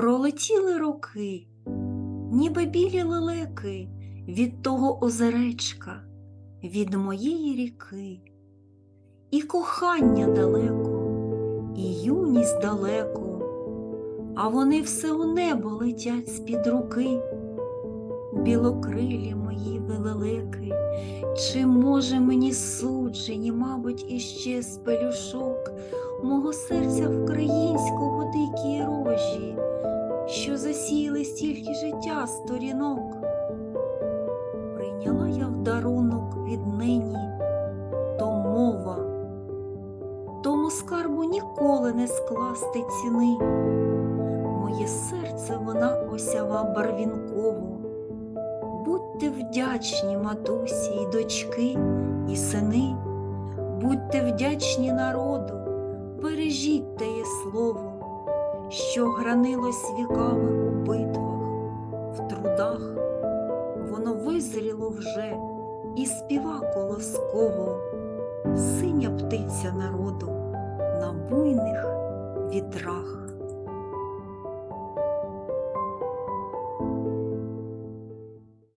Пролетіли роки, ніби білі лелеки від того озеречка, від моєї ріки. І кохання далеко, і юність далеко, а вони все у небо летять з-під руки. Білокрилі мої велелеки, чи може мені суджені, мабуть, іще з пелюшок мого серця рожі, що стільки життя сторінок. Прийняла я в дарунок віднині то мова, тому скарбу ніколи не скласти ціни. Моє серце вона осява барвінково. Будьте вдячні, матусі й дочки і сини, будьте вдячні народу, бережіть теє слово, що гранилось віками в воно визріло вже і співа колосково, синя птиця народу на буйних вітрах.